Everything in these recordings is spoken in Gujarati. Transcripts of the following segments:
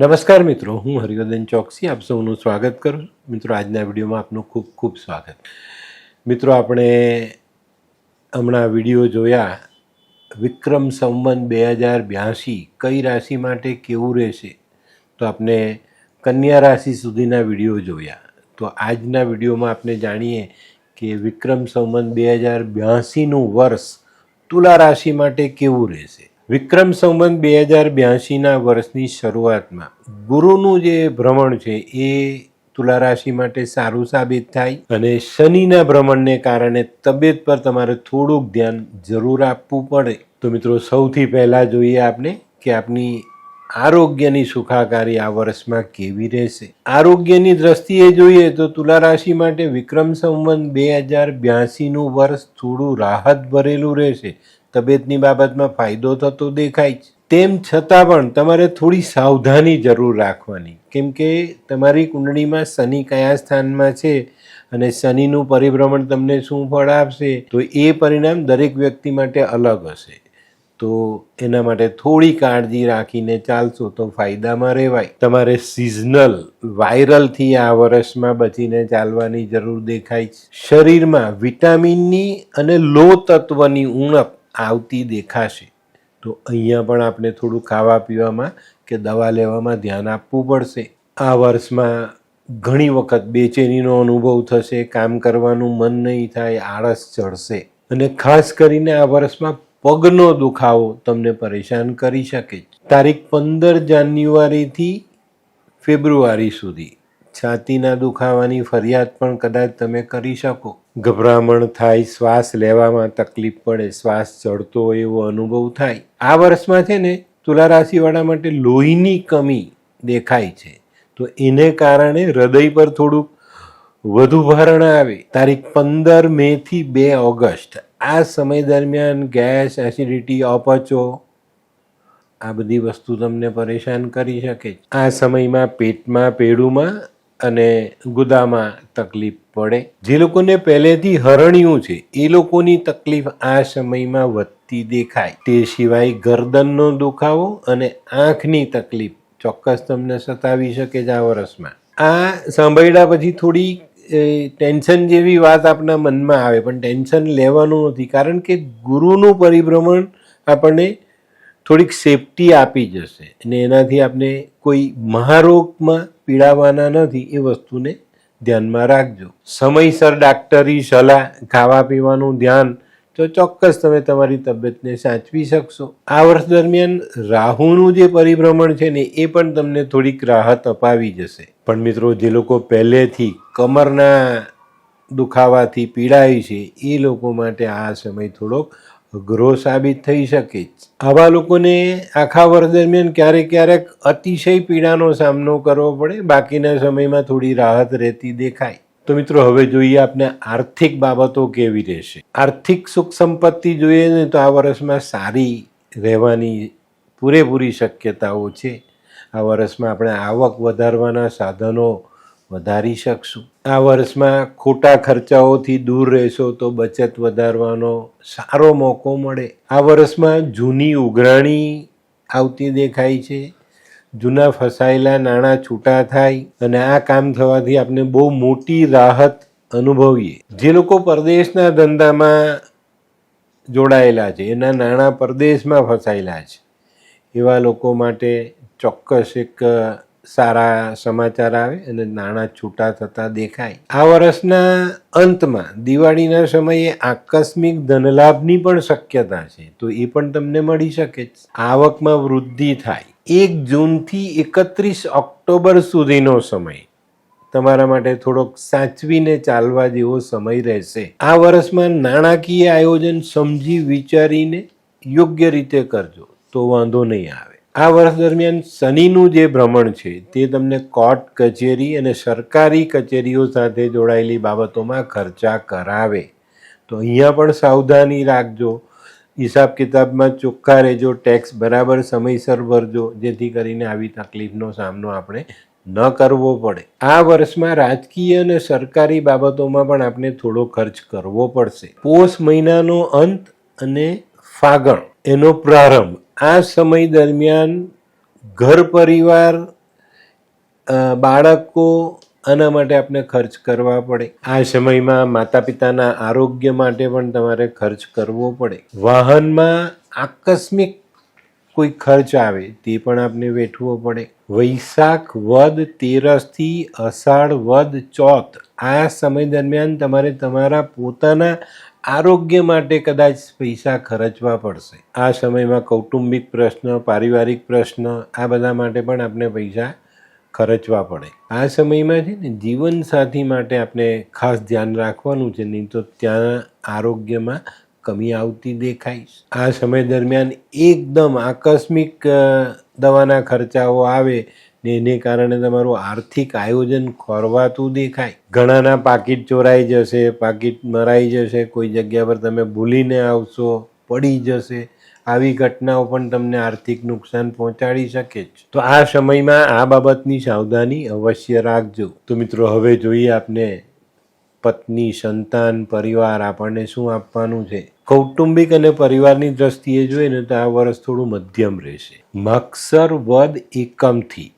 નમસ્કાર મિત્રો, હું હરિવર્ધન ચોકસી, આપ સૌનું સ્વાગત કરું. મિત્રો, આજના વિડીયોમાં આપનું ખૂબ ખૂબ સ્વાગત. મિત્રો, આપણે હમણાં વીડિયો જોયા, વિક્રમ સંવંત બે હજાર બ્યાસી કઈ રાશિ માટે કેવું રહેશે? તો આપણે કન્યા રાશિ સુધીના વીડિયો જોયા. તો આજના વિડીયોમાં આપણે જાણીએ કે વિક્રમ સંવંત બે હજાર બ્યાસીનું વર્ષ તુલા રાશિ માટે કેવું રહેશે? વિક્રમ સંવંત બે હજાર બ્યાસીના વર્ષની શરૂઆતમાં ગુરુનું જે ભ્રમણ છે એ તુલા રાશિ માટે સારું સાબિત થાય અને શનિના ભ્રમણને કારણે તબિયત પર તમારે થોડુંક ધ્યાન જરૂર આપવું પડે. તો મિત્રો, સૌથી પહેલાં જોઈએ આપણે કે આપની આરોગ્યની સુખાકારી આ વર્ષમાં કેવી રહેશે. આરોગ્યની દ્રષ્ટિએ જોઈએ તો તુલા રાશિ માટે વિક્રમ સંવંત બે હજાર બ્યાસીનું વર્ષ થોડું રાહત ભરેલું રહેશે. તબિયતની બાબતમાં ફાયદો થતો દેખાય છે. તેમ છતાં પણ તમારે થોડી સાવધાની જરૂર રાખવાની. કેમ કે તમારી કુંડળીમાં શનિ કયા સ્થાનમાં છે અને શનિનું પરિભ્રમણ તમને શું ફળ આપશે, તો એ પરિણામ દરેક વ્યક્તિ માટે અલગ હશે. તો એના માટે થોડી કાળજી રાખીને ચાલશો તો ફાયદામાં રહેવાય. તમારે સિઝનલ વાયરલથી આ વર્ષમાં બચીને ચાલવાની જરૂર દેખાય છે. શરીરમાં વિટામિનની અને લો તત્વની ઉણપ આવતી દેખાશે. તો અહીંયા પણ આપણે થોડું ખાવા પીવામાં કે દવા લેવામાં ધ્યાન આપવું પડશે. આ વર્ષમાં ઘણી વખત બેચેનીનો અનુભવ થશે, કામ કરવાનું મન નહીં થાય, આળસ ચડશે. અને ખાસ કરીને આ વર્ષમાં પગનો દુખાવો તમને પરેશાન કરી શકે. તારીખ પંદર જાન્યુઆરીથી ફેબ્રુઆરી સુધી. છાતીના દુખાવાની ફરિયાદ પણ કદાચ તમે કરી શકો. ગભરામણ થાય, શ્વાસ લેવામાં તકલીફ પડે, શ્વાસ ચડતો હોય એવો અનુભવ થાય. આ વર્ષમાં છે ને, તુલા રાશિવાળા માટે લોહીની કમી દેખાય છે. તો એને કારણે હૃદય પર થોડુંક વધુ ભારણ આવે. તારીખ પંદર મે થી બે ઓગસ્ટ. આ સમય દરમિયાન ગેસ, એસિડિટી, અપચો, આ બધી વસ્તુ તમને પરેશાન કરી શકે. આ સમયમાં પેટમાં, પેડુમાં અને ગુદામાં તકલીફ પડે. જે લોકોને પહેલેથી હરણ્યું છે, એ લોકોની તકલીફ આ સમયમાં વધતી દેખાય. તે સિવાય ગરદનનો દુખાવો અને આંખની તકલીફ ચોક્કસ તમને સતાવી શકે છે આ વર્ષમાં આ સાંભળ્યા પછી થોડી ટેન્શન જેવી વાત આપણા મનમાં આવે, પણ ટેન્શન લેવાનું નથી. કારણ કે ગુરુનું પરિભ્રમણ આપણને થોડીક સેફટી આપી જશે. અને એનાથી આપણે કોઈ મહારોગમાં પીડાવાના નથી એ વસ્તુને ધ્યાનમાં રાખજો. સમયસર ડાક્ટરી સલાહ, ખાવા પીવાનું ધ્યાન, તો ચોક્કસ તમે તમારી તબિયતને સાચવી શકશો. આ વર્ષ દરમિયાન રાહુનું જે પરિભ્રમણ છે ને, એ પણ તમને થોડીક રાહત અપાવી જશે. પણ મિત્રો, જે લોકો પહેલેથી કમરના દુખાવાથી પીડાય છે, એ લોકો માટે આ સમય થોડોક અઘરો સાબિત થઈ શકે આવા લોકોને આખા વર્ષ દરમિયાન ક્યારેક ક્યારેક અતિશય પીડાનો સામનો કરવો પડે. બાકીના સમયમાં થોડી રાહત રહેતી દેખાય. તો મિત્રો, હવે જોઈએ આપણે આર્થિક બાબતો કેવી રહેશે. આર્થિક સુખ સંપત્તિ જોઈએ ને તો આ વર્ષમાં સારી રહેવાની પૂરેપૂરી શક્યતાઓ છે. આ વર્ષમાં આપણે આવક વધારવાના સાધનો વધારી શકશું. આ વર્ષમાં ખોટા ખર્ચાઓથી દૂર રહેશો તો બચત વધારવાનો સારો મોકો મળે. આ વર્ષમાં જૂની ઉઘરાણી આવતી દેખાય છે. જૂના ફસાયેલા નાણાં છૂટા થાય અને આ કામ થવાથી આપણે બહુ મોટી રાહત અનુભવીએ. જે લોકો પરદેશના ધંધામાં જોડાયેલા છે, એના નાણાં પરદેશમાં ફસાયેલા છે. એવા લોકો માટે ચોક્કસ એક સારા સમાચાર આવે અને નાણાં છૂટા થતા દેખાય. આ વર્ષના અંતમાં દિવાળીના સમયે આકસ્મિક ધનલાભની પણ શક્યતા છે, તો એ પણ તમને મળી શકે આવકમાં વૃદ્ધિ થાય. એક જૂનથી એકત્રીસ ઓક્ટોબર સુધીનો સમય. તમારા માટે થોડોક સાચવીને ચાલવા જેવો સમય રહેશે. આ વર્ષમાં નાણાકીય આયોજન સમજી વિચારીને યોગ્ય રીતે કરજો, તો વાંધો નહીં આવે. આ વર્ષ દરમિયાન શનિનું જે ભ્રમણ છે, તે તમને કોર્ટ કચેરી અને સરકારી કચેરીઓ સાથે જોડાયેલી બાબતોમાં ખર્ચા કરાવે. તો અહીંયા પણ સાવધાની રાખજો. હિસાબ કિતાબમાં ચોખ્ખા રહેજો, ટેક્સ બરાબર સમયસર ભરજો, જેથી કરીને આવી તકલીફનો સામનો આપણે ન કરવો પડે. આ વર્ષમાં રાજકીય અને સરકારી બાબતોમાં પણ આપણે થોડો ખર્ચ કરવો પડશે. પોષ મહિનાનો અંત અને ફાગણ, એનો પ્રારંભ. આ સમય દરમિયાન ઘર પરિવાર બાળકો આના માટે આપણે ખર્ચ કરવા પડે. આ સમયમાં માતા પિતાના આરોગ્ય માટે પણ તમારે ખર્ચ કરવો પડે. વાહનમાં આકસ્મિક કોઈ ખર્ચ આવે તે પણ આપને વેઠવો પડે. વૈશાખ વદ, તેરસથી અષાઢ વદ, ચોથ આ સમય દરમિયાન તમારે તમારા પોતાના આરોગ્ય માટે કદાચ પૈસા ખર્ચવા પડશે. આ સમયમાં કૌટુંબિક પ્રશ્ન, પારિવારિક પ્રશ્ન, આ બધા માટે પણ આપણે પૈસા ખર્ચવા પડે. આ સમયમાં છે ને જીવનસાથી માટે આપણે ખાસ ધ્યાન રાખવાનું છે, નહીં તો ત્યાં આરોગ્યમાં કમી આવતી દેખાય આ સમય દરમિયાન એકદમ આકસ્મિક દવાના ખર્ચાઓ આવે ને એને કારણે તમારું આર્થિક આયોજન ખોરવાતું દેખાય. ઘણાના પાકીટ ચોરાઈ જશે, પાકીટ મરાઈ જશે, કોઈ જગ્યા પર તમે ભૂલીને આવશો, પડી જશે. આવી ઘટનાઓ પણ તમને આર્થિક નુકસાન પહોંચાડી શકે છે તો આ સમયમાં આ બાબતની સાવધાની અવશ્ય રાખજો. તો મિત્રો, હવે જોઈએ આપને પત્ની, સંતાન, પરિવાર, આપણને શું આપવાનું છે? કૌટુંબિક અને પરિવારની દ્રષ્ટિએ જોઈએ ને તો આ વર્ષ થોડું મધ્યમ રહેશે. મક્ષર વદ એકમથી.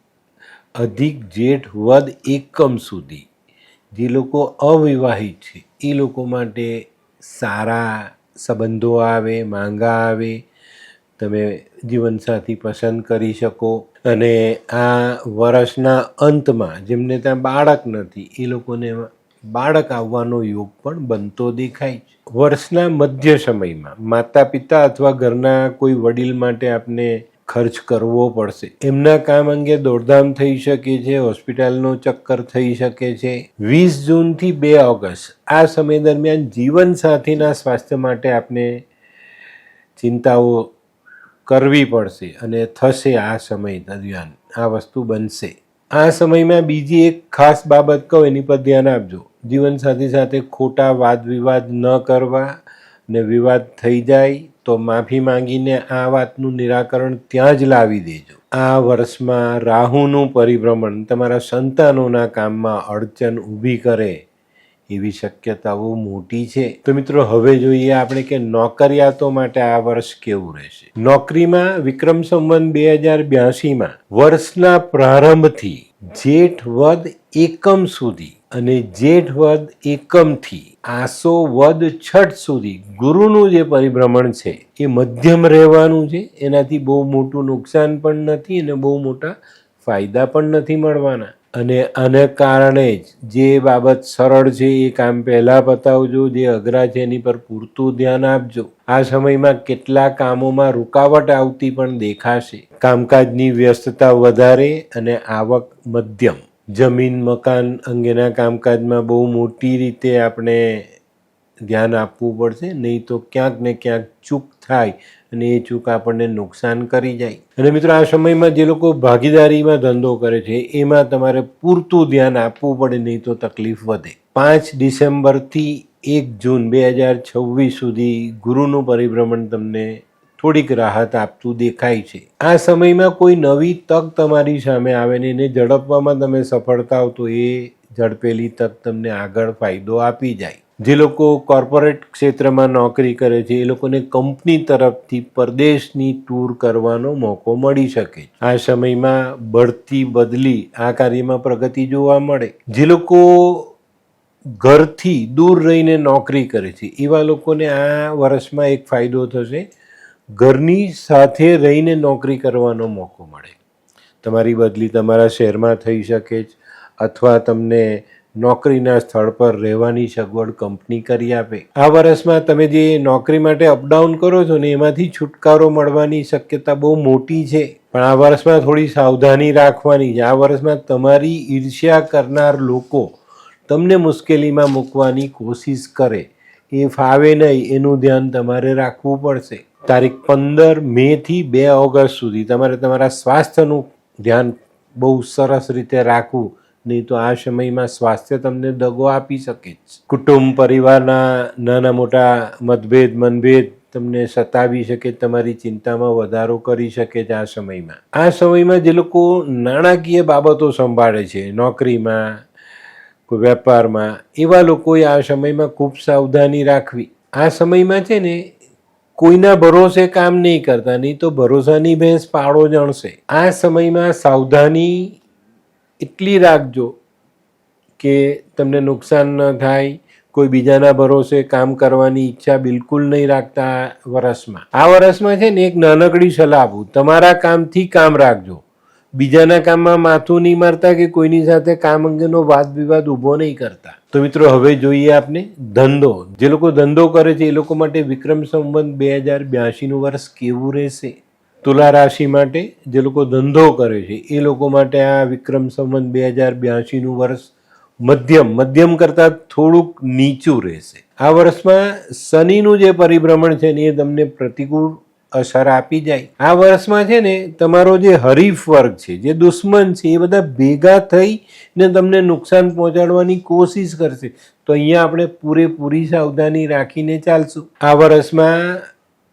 અધિક જેઠ વદ એકમ સુધી. જે લોકો અવિવાહિત છે, એ લોકો માટે સારા સંબંધો આવે, માંગા આવે. તમે જીવનસાથી પસંદ કરી શકો. અને આ વર્ષના અંતમાં, જેમને ત્યાં બાળક નથી, એ લોકોને બાળક આવવાનો યોગ પણ બનતો દેખાય છે. વર્ષના મધ્ય સમયમાં માતા પિતા અથવા ઘરના કોઈ વડીલ માટે આપને ખર્ચ કરવો પડશે. એમના કામ અંગે દોડધામ થઈ શકે છે, હોસ્પિટલનો ચક્કર થઈ શકે છે. વીસ જૂનથી બે ઓગસ્ટ. આ સમય દરમિયાન જીવનસાથીના સ્વાસ્થ્ય માટે આપને ચિંતાઓ કરવી પડશે અને થશે આ સમય દરમિયાન. આ વસ્તુ બનશે. આ સમયમાં બીજી એક ખાસ બાબત કહું, એની પર ધ્યાન આપજો. જીવનસાથી સાથે ખોટા વાદ વિવાદ ન કરવા ને વિવાદ થઈ જાય. તો માફી માંગીને આ વાતનું નિરાકરણ ત્યાં જ લાવી દેજો. આ વર્ષમાં રાહુનું પરિભ્રમણ તમારા સંતાનોના કામમાં અડચણ ઊભી કરે એવી શક્યતાઓ મોટી છે. તો મિત્રો, હવે જોઈએ આપણે કે નોકરિયાતો માટે આ વર્ષ કેવું રહેશે. નોકરીમાં વિક્રમ સંવંત બે હજાર બ્યાસીમાં વર્ષના પ્રારંભથી જેઠ વદ એકમ સુધી અને જેઠ વદ એકમથી આસો વદ છઠ સુધી ગુરુનું જે પરિભ્રમણ છે, એ મધ્યમ રહેવાનું છે. એનાથી બહુ મોટું નુકસાન પણ નથી અને બહુ મોટા ફાયદા પણ નથી મળવાના. અને આને કારણે જ જે બાબત સરળ છે, એ કામ પહેલાં પતાવજો, જે અઘરા છે, એની પર પૂરતું ધ્યાન આપજો. આ સમયમાં કેટલા કામોમાં રૂકાવટ આવતી પણ દેખાશે. કામકાજની વ્યસ્તતા વધારે અને આવક મધ્યમ. જમીન, મકાન અંગેના કામકાજમાં બહુ મોટી રીતે આપણે ધ્યાન આપવું પડશે, નહીં તો ક્યાંક ને ક્યાંક ચૂક થાય અને એ ચૂક આપણને નુકસાન કરી જાય. અને મિત્રો, આ સમયમાં જે લોકો ભાગીદારીમાં ધંધો કરે છે, એમાં તમારે પૂરતું ધ્યાન આપવું પડે, નહીં તો તકલીફ વધે. પાંચ ડિસેમ્બરથી એક જૂન બે હજાર છવ્વીસ સુધી ગુરુનું પરિભ્રમણ તમને થોડીક રાહત આપતું દેખાય છે. આ સમયમાં કોઈ નવી તક તમારી સામે આવે ને એને ઝડપવામાં તમે સફળતા તો એ ઝડપેલી તક તમને આગળ ફાયદો આપી જાય. જે લોકો કોર્પોરેટ ક્ષેત્રમાં નોકરી કરે છે, એ લોકોને કંપની તરફથી પરદેશની ટૂર કરવાનો મોકો મળી શકે આ સમયમાં બઢતી બદલી આ કાર્યમાં પ્રગતિ જોવા મળે. જે લોકો ઘરથી દૂર રહીને નોકરી કરે છે, એવા લોકોને આ વર્ષમાં એક ફાયદો થશે. ઘરની સાથે રહીને નોકરી કરવાનો મોકો મળે. તમારી બદલી તમારા શહેરમાં થઈ શકે છે અથવા તમને નોકરીના સ્થળ પર રહેવાની સગવડ કંપની કરી આપે. આ વર્ષમાં તમે જે નોકરી માટે અપડાઉન કરો છો ને, એમાંથી છુટકારો મળવાની શક્યતા બહુ મોટી છે. પણ આ વર્ષમાં થોડી સાવધાની રાખવાની છે. આ વર્ષમાં તમારી ઈર્ષ્યા કરનાર લોકો તમને મુશ્કેલીમાં મૂકવાની કોશિશ કરે. એ ફાવે નહીં, એનું ધ્યાન તમારે રાખવું પડશે. તારીખ પંદર મેથી બે ઓગસ્ટ સુધી તમારે તમારા સ્વાસ્થ્યનું ધ્યાન બહુ સરસ રીતે રાખવું, નહીં તો આ સમયમાં સ્વાસ્થ્ય તમને દગો આપી શકે છે કુટુંબ, પરિવારના નાના મોટા મતભેદ, મનભેદ તમને સતાવી શકે, તમારી ચિંતામાં વધારો કરી શકે છે આ સમયમાં. આ સમયમાં જે લોકો નાણાકીય બાબતો સંભાળે છે, નોકરીમાં, કોઈ વેપારમાં, એવા લોકોએ આ સમયમાં ખૂબ સાવધાની રાખવી. આ સમયમાં છે ને કોઈના ભરોસે કામ નહીં કરતા, નહીં તો ભરોસાની ભેંસ પાળો જણશે. આ સમયમાં સાવધાની એટલી રાખજો કે તમને નુકસાન ન થાય, કોઈ બીજાના ભરોસે કામ કરવાની ઈચ્છા બિલકુલ નહીં રાખતા વર્ષમાં આ વર્ષમાં છે ને એક નાનકડી સલાહ આપું, તમારા કામથી કામ રાખજો. બીજાના કામમાં માથું નહીં મારતા કે કોઈની સાથે કામ અંગેનો વાદ વિવાદ ઊભો નહીં કરતા. તો મિત્રો, હવે જોઈએ આપને ધંધો. જે લોકો ધંધો કરે છે, એ લોકો માટે વિક્રમ સંવંત બે હજાર બ્યાસીનું વર્ષ કેવું રહેશે? તુલા રાશિ માટે જે લોકો ધંધો કરે છે, એ લોકો માટે આ વિક્રમ સંવંત બે હજાર બ્યાસીનું વર્ષ મધ્યમ મધ્યમ કરતાં થોડુંક નીચું રહેશે. આ વર્ષમાં શનિનું જે પરિભ્રમણ છે એ તમને પ્રતિકૂળ અસર આપી જાય. આ વર્ષમાં છે ને, તમારો જે હરીફ વર્ગ છે, જે દુશ્મન છે, એ બધા ભેગા થઈ ને તમને નુકસાન પહોંચાડવાની કોશિશ કરશે. તો અહીંયા આપણે પૂરેપૂરી સાવધાની રાખીને ચાલશું. આ વર્ષમાં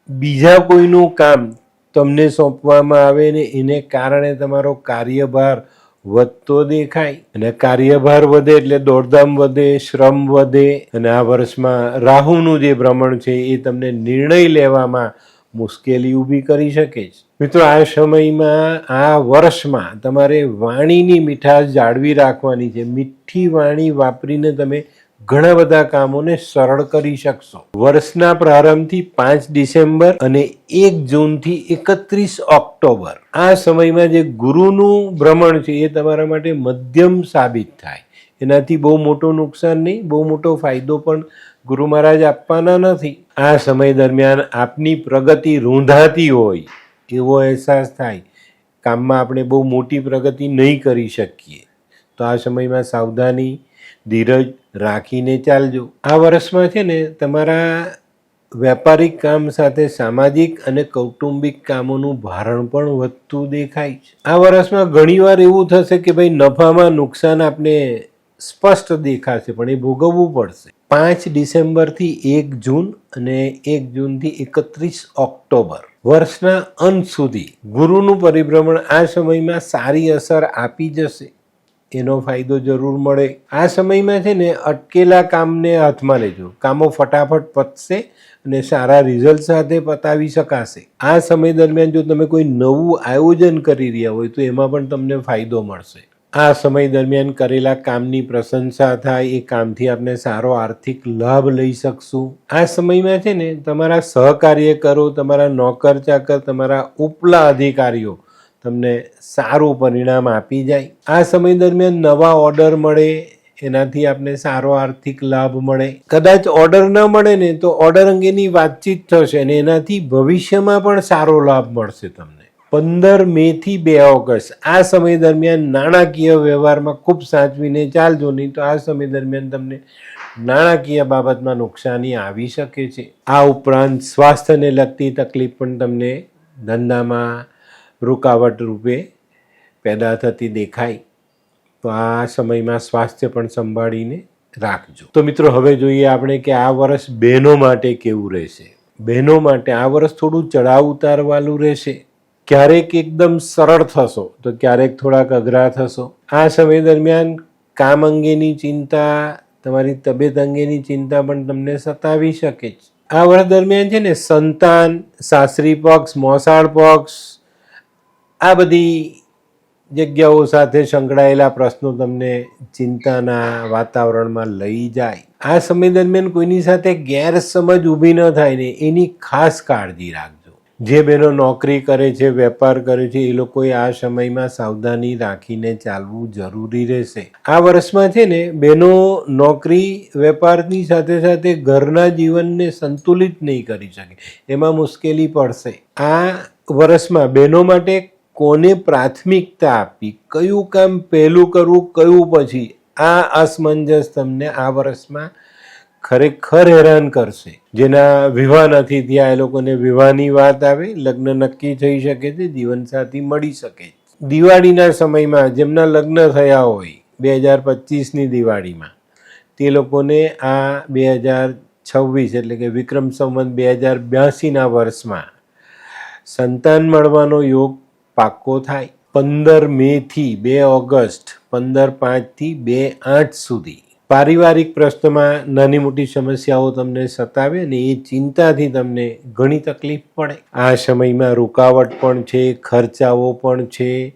બીજા કોઈનું કામ તમને સોંપવામાં આવે ને એને કારણે તમારો કાર્યભાર વધતો દેખાય. અને કાર્યભાર વધે એટલે દોડધામ વધે, શ્રમ વધે. અને આ વર્ષમાં રાહુનું જે ભ્રમણ છે, એ તમને નિર્ણય લેવામાં મુશ્કેલી ઊભી કરી શકે છે. મિત્રો, આ સમયમાં, આ વર્ષમાં તમારે વાણીની મીઠાશ જાળવી રાખવાની છે. મીઠી વાણી વાપરીને તમે ઘણા બધા કામોને સરળ કરી શકશો. વર્ષના પ્રારંભથી પાંચ ડિસેમ્બર અને એક જૂનથી એકત્રીસ ઓક્ટોબર. આ સમયમાં જે ગુરુનું ભ્રમણ છે એ તમારા માટે મધ્યમ સાબિત થાય. એનાથી બહુ મોટું નુકસાન નહીં, બહુ મોટો ફાયદો પણ ગુરુ મહારાજ આપવાના નથી. આ સમય દરમિયાન આપની પ્રગતિ રૂંધાતી હોય એવો અહેસાસ થાય. કામમાં આપણે બહુ મોટી પ્રગતિ નહીં કરી શકીએ. તો આ સમયમાં સાવધાની, ધીરજ રાખીને ચાલજો. આ વર્ષમાં છે ને તમારા વેપારિક કામ સાથે સામાજિક અને કૌટુંબિક કામોનું ભારણ પણ વધતું દેખાય છે. આ વર્ષમાં ઘણીવાર એવું થશે કે ભાઈ નફામાં નુકસાન આપને સ્પષ્ટ દેખાશે, પણ એ ભોગવવું પડશે. પાંચ ડિસેમ્બરથી એક જૂન અને એક જૂનથી એકત્રીસ ઓક્ટોબર. વર્ષના અંત સુધી ગુરુનું પરિભ્રમણ આ સમયમાં સારી અસર આપી જશે. એનો ફાયદો જરૂર મળે. આ સમયમાં છે ને, અટકેલા કામને હાથમાં લેજો. કામો ફટાફટ પતશે અને સારા રિઝલ્ટ સાથે પતાવી શકાશે. આ સમય દરમિયાન જો તમે કોઈ નવું આયોજન કરી રહ્યા હોય તો એમાં પણ તમને ફાયદો મળશે. આ સમય દરમિયાન કરેલા કામની પ્રશંસા થાય, એ કામથી આપણે સારો આર્થિક લાભ લઈ શકશું. આ સમયમાં છે ને, તમારા સહકાર્યકરો તમારા નોકર ચાકર, તમારા ઉપલા અધિકારીઓ તમને સારું પરિણામ આપી જાય. આ સમય દરમિયાન નવા ઓર્ડર મળે, એનાથી આપને સારો આર્થિક લાભ મળે. કદાચ ઓર્ડર ન મળે ને, તો ઓર્ડર અંગેની વાતચીત થશે અને એનાથી ભવિષ્યમાં પણ સારો લાભ મળશે તમને. પંદર મે થી બે ઓગસ્ટ. આ સમય દરમિયાન નાણાકીય વ્યવહારમાં ખૂબ સાચવીને ચાલજો, નહીં તો આ સમય દરમિયાન તમને નાણાકીય બાબતમાં નુકસાની આવી શકે છે. આ ઉપરાંત સ્વાસ્થ્યને લગતી તકલીફ પણ તમને ધંધામાં રૂકાવટ રૂપે પેદા થતી દેખાય. તો આ સમયમાં સ્વાસ્થ્ય પણ સંભાળીને રાખજો. તો મિત્રો, હવે જોઈએ આપણે કે આ વર્ષ બહેનો માટે કેવું રહેશે? બહેનો માટે આ વર્ષ થોડું ચડાવ ઉતારવાનું રહેશે. ક્યારેક એકદમ સરળ થશો, તો ક્યારેક થોડાક અઘરા થશો. આ સમય દરમિયાન કામ અંગેની ચિંતા, તમારી તબિયત અંગેની ચિંતા પણ તમને સતાવી શકે છે આ વર્ષ દરમિયાન છે ને, સંતાન, સાસરી પક્ષ, મોસાળ પક્ષ, આ બધી જગ્યાઓ સાથે સંકળાયેલા પ્રશ્નો તમને ચિંતાના વાતાવરણમાં લઈ જાય. આ સમય દરમિયાન કોઈની સાથે ગેરસમજ ઊભી ન થાય ને એની ખાસ કાળજી રાખજો. જે બહેનો નોકરી કરે છે, વેપાર કરે છે, એ લોકોએ આ સમયમાં સાવધાની રાખીને ચાલવું જરૂરી રહેશે. આ વર્ષમાં છે ને, બહેનો નોકરી, વેપારની સાથે સાથે ઘરના જીવનને સંતુલિત નહીં કરી શકે. એમાં મુશ્કેલી પડશે. આ વર્ષમાં બહેનો માટે કોને પ્રાથમિકતા આપવી? કયું કામ પહેલું કરવું, કયું પછી? આ અસમંજસ તમને આ વર્ષમાં ખરેખર હેરાન કરશે. જેના વિવાહ નથી ત્યાં એ લોકોને વિવાહની વાત આવે, લગ્ન નક્કી થઈ શકે છે, જીવનસાથી મળી શકે દિવાળીના સમયમાં જેમના લગ્ન થયા હોય, બે હજાર પચીસની દિવાળીમાં, તે લોકોને આ બે હજાર છવ્વીસ એટલે કે વિક્રમ સંવંત બે હજાર બ્યાસીના વર્ષમાં સંતાન મળવાનો યોગ પાક્કો થાય. પંદર મેથી બે ઓગસ્ટ, પંદર પાંચથી બે આઠ સુધી. પારિવારિક પ્રશ્નમાં નાની મોટી સમસ્યાઓ તમને સતાવે અને એ ચિંતાથી તમને ઘણી તકલીફ પડે. આ સમયમાં રૂકાવટ પણ છે, ખર્ચાઓ પણ છે,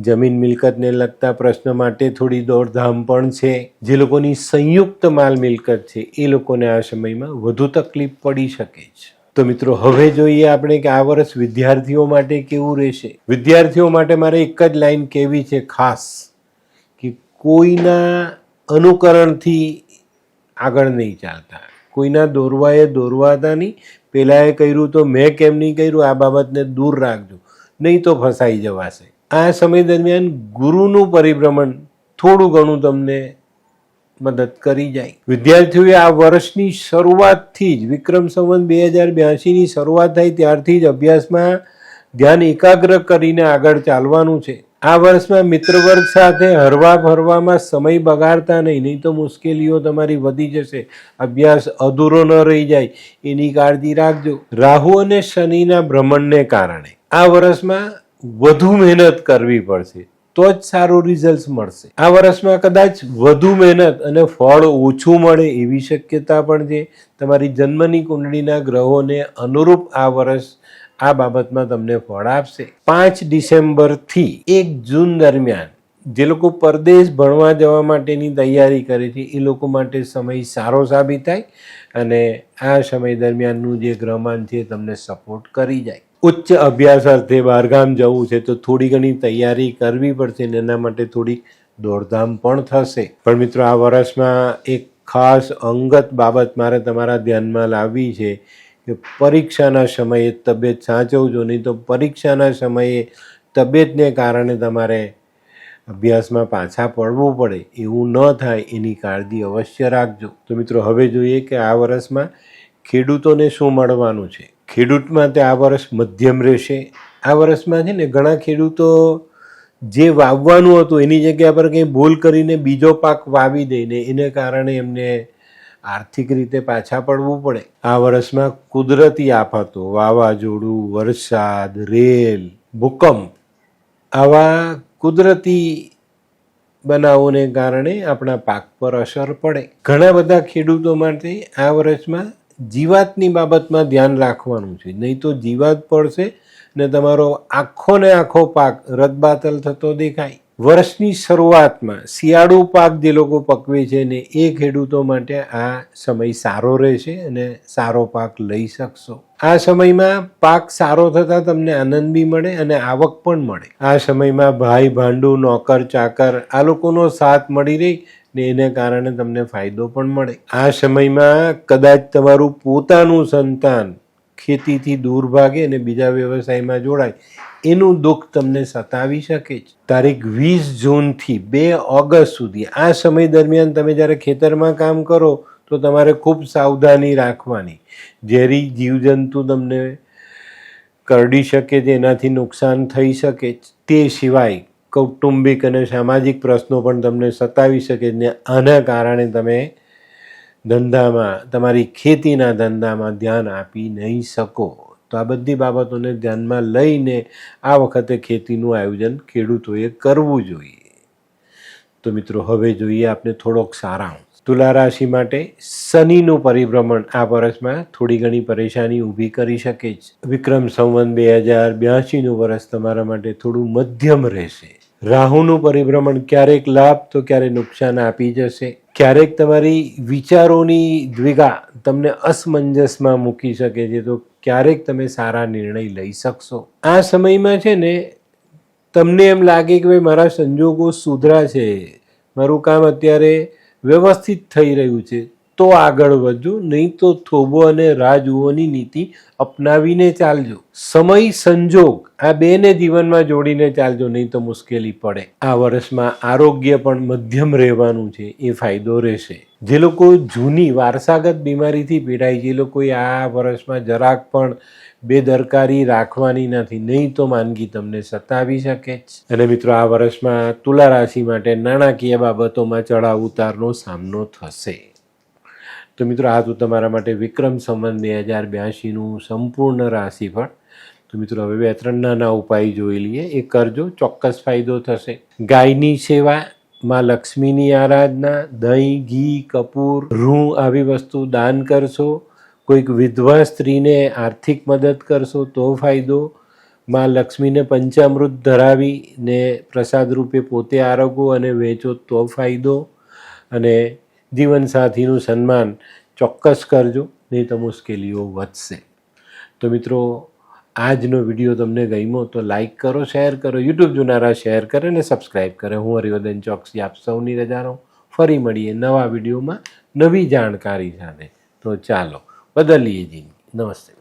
જમીન મિલકતને લગતા પ્રશ્ન માટે થોડી દોડધામ પણ છે. જે લોકોની સંયુક્ત માલ મિલકત છે, એ લોકોને આ સમયમાં વધુ તકલીફ પડી શકે છે. તો મિત્રો, હવે જોઈએ આપણે કે આ વર્ષ વિદ્યાર્થીઓ માટે કેવું રહેશે? વિદ્યાર્થીઓ માટે મારે એક જ લાઈન કહેવી છે ખાસ, કે કોઈના અનુકરણથી આગળ નહીં ચાલતા. કોઈના દોરવાએ દોરવાતા નહીં. પેલાએ કર્યું તો મેં કેમ નહીં કર્યું? આ બાબતને દૂર રાખજો. નહીં તો ફસાઈ જવાશે. આ સમય દરમિયાન ગુરુનું પરિભ્રમણ થોડું ઘણું તમને મદદ કરી જાય. વિદ્યાર્થીઓએ આ વર્ષની શરૂઆતથી જ વિક્રમ સંવત બે હજાર બ્યાસીની શરૂઆત થઈ ત્યારથી જ અભ્યાસમાં ધ્યાન એકાગ્ર કરીને આગળ ચાલવાનું છે. આ વર્ષમાં મિત્રવર્ગ સાથે હરવા ફરવામાં સમય બગાડતા નહીં નહીં તો મુશ્કેલીઓ તમારી વધી જશે. અભ્યાસ અધૂરો ન રહી જાય, એની કાળજી રાખજો. રાહુ અને શનિના ભ્રમણને કારણે આ વર્ષમાં વધુ મહેનત કરવી પડશે, તો જ સારું રિઝલ્ટ મળશે. આ વર્ષમાં કદાચ વધુ મહેનત અને ફળ ઓછું મળે એવી શક્યતા પણ છે. તમારી જન્મની કુંડળીના ગ્રહોને અનુરૂપ આ વર્ષ આ બાબતમાં તમને ફળ આપશે. પાંચ ડિસેમ્બરથી એક જૂન દરમિયાન જે લોકો પરદેશ ભણવા જવા માટેની તૈયારી કરે છે, એ લોકો માટે સમય સારો સાબિત થાય અને આ સમય દરમિયાનનું જે ગ્રહમાન છે તમને સપોર્ટ કરી જાય. ઉચ્ચ અભ્યાસ અર્થે બહારગામ જવું છે તો થોડી ઘણી તૈયારી કરવી પડશે અને એના માટે થોડી દોડધામ પણ થશે. પણ મિત્રો, આ વર્ષમાં એક ખાસ અંગત બાબત મારે તમારા ધ્યાનમાં લાવવી છે કે પરીક્ષાના સમયે તબિયત સાચવજો નહીં તો પરીક્ષાના સમયે તબિયતને કારણે તમારે અભ્યાસમાં પાછા પડવું પડે. એવું ન થાય, એની કાળજી અવશ્ય રાખજો. તો મિત્રો, હવે જોઈએ કે આ વર્ષમાં ખેડૂતોને શું મળવાનું છે? ખેડૂત માટે આ વર્ષ મધ્યમ રહેશે. આ વર્ષમાં છે ને ઘણા ખેડૂતો જે વાવવાનું હતું, એની જગ્યા પર કંઈ ભૂલ કરીને બીજો પાક વાવી દઈને એને કારણે એમને આર્થિક રીતે પાછા પડવું પડે. આ વર્ષમાં કુદરતી આફતો, વાવાઝોડું, વરસાદ, રેલ, ભૂકંપ આવા કુદરતી બનાવોને કારણે આપણા પાક પર અસર પડે. ઘણા બધા ખેડૂતો માટે આ વર્ષમાં જીવાતની બાબતમાં ધ્યાન રાખવાનું છે. નહીં તો જીવાત પડશે ને તમારો આખો ને આખો પાક રદબાતલ થતો દેખાય. વર્ષની શરૂઆતમાં શિયાળુ પાક જે લોકો પકવે છે ને એ ખેડૂતો માટે આ સમય સારો રહેશે અને સારો પાક લઈ શકશો. આ સમયમાં પાક સારો થતાં તમને આનંદ બી મળે અને આવક પણ મળે. આ સમયમાં ભાઈ, ભાંડુ, નોકર, ચાકર આ લોકોનો સાથ મળી રહી ને એને કારણે તમને ફાયદો પણ મળે. આ સમયમાં કદાચ તમારું પોતાનું સંતાન ખેતીથી દૂર ભાગે અને બીજા વ્યવસાયમાં જોડાય એનું દુઃખ તમને સતાવી શકે છે. તારીખ વીસ જૂનથી બે ઓગસ્ટ સુધી, આ સમય દરમિયાન તમે જ્યારે ખેતરમાં કામ કરો, તો તમારે ખૂબ સાવધાની રાખવાની. ઝેરી જીવજંતુ તમને કરડી શકે છે એનાથી નુકસાન થઈ શકે તે સિવાય કૌટુંબિક અને સામાજિક પ્રશ્નો પણ તમને સતાવી શકે ને આના કારણે તમે ધંધામાં, તમારી ખેતીના ધંધામાં ધ્યાન આપી નહીં શકો. તો આ બધી બાબતોને ધ્યાનમાં લઈને આ વખતે ખેતીનું આયોજન ખેડૂતોએ કરવું જોઈએ. તો મિત્રો, હવે જોઈએ આપણે થોડોક સારાંશ. તુલા રાશિ માટે શનિનું પરિભ્રમણ આ વર્ષમાં થોડી ઘણી પરેશાની ઊભી કરી શકે છે. વિક્રમ સંવંત બે હજાર બ્યાસીનું વર્ષ તમારા માટે થોડું મધ્યમ રહેશે. રાહુનું પરિભ્રમણ ક્યારેક લાભ તો ક્યારેક નુકસાન આપી જશે. ક્યારેક તમારી વિચારોની દ્વિગા તમને અસમંજસમાં મૂકી શકે છે, તો ક્યારેક તમે સારા નિર્ણય લઈ શકશો. આ સમયમાં છે ને, તમને એમ લાગે કે ભાઈ મારા સંજોગો સુધરા છે, મારું કામ અત્યારે વ્યવસ્થિત થઈ રહ્યું છે. તો આગળ વધજો નહીં તો થોભો અને રાજવોની નીતિ અપનાવીને ચાલજો. સમય, સંજોગ, આ બેને જીવનમાં જોડીને ચાલજો, નહીં તો મુશ્કેલી પડે. આ વર્ષમાં આરોગ્ય પણ મધ્યમ રહેવાનું છે, એ ફાયદો રહેશે. જે લોકો જૂની વારસાગત બીમારીથી પીડાય છે, એ લોકોએ આ વર્ષમાં જરાક પણ બેદરકારી રાખવાની નથી, નહીં તો માંદગી તમને સતાવી શકે અને મિત્રો, આ વર્ષમાં તુલા રાશિ માટે નાણાકીય બાબતોમાં ચડાવ ઉતારનો સામનો થશે. તો મિત્રો, આ તો તમારા માટે વિક્રમ સંવત બે હજાર બ્યાસીનું સંપૂર્ણ રાશિફળ. તો મિત્રો, હવે બે, ત્રણ નાના ઉપાય જોઈ લઈએ. એ કરજો, ચોક્કસ ફાયદો થશે. ગાયની સેવા માં લક્ષ્મીની આરાધના, દહીં, ઘી, કપૂર રૂ આવી વસ્તુ દાન કરશો. કોઈક વિધવા સ્ત્રીને આર્થિક મદદ કરશો તો ફાયદો. માં લક્ષ્મીને પંચામૃત ધરાવીને પ્રસાદ રૂપે પોતે આરોગો અને વેચો તો ફાયદો. અને જીવનસાથીનું સન્માન ચોક્કસ કરજો, નહીં તો મુશ્કેલીઓ વધશે. તો મિત્રો, આજનો વીડિયો તમને ગમ્યો તો લાઇક કરો, શેર કરો, યુટ્યુબ જોનારા શેર કરે અને સબસ્ક્રાઈબ કરે. હું હરિવર્ધન ચોકસી આપ સૌની રજાનો ફરી મળીએ નવા વિડીયોમાં નવી જાણકારી સાથે. તો ચાલો, બદલીએ જી નમસ્તે.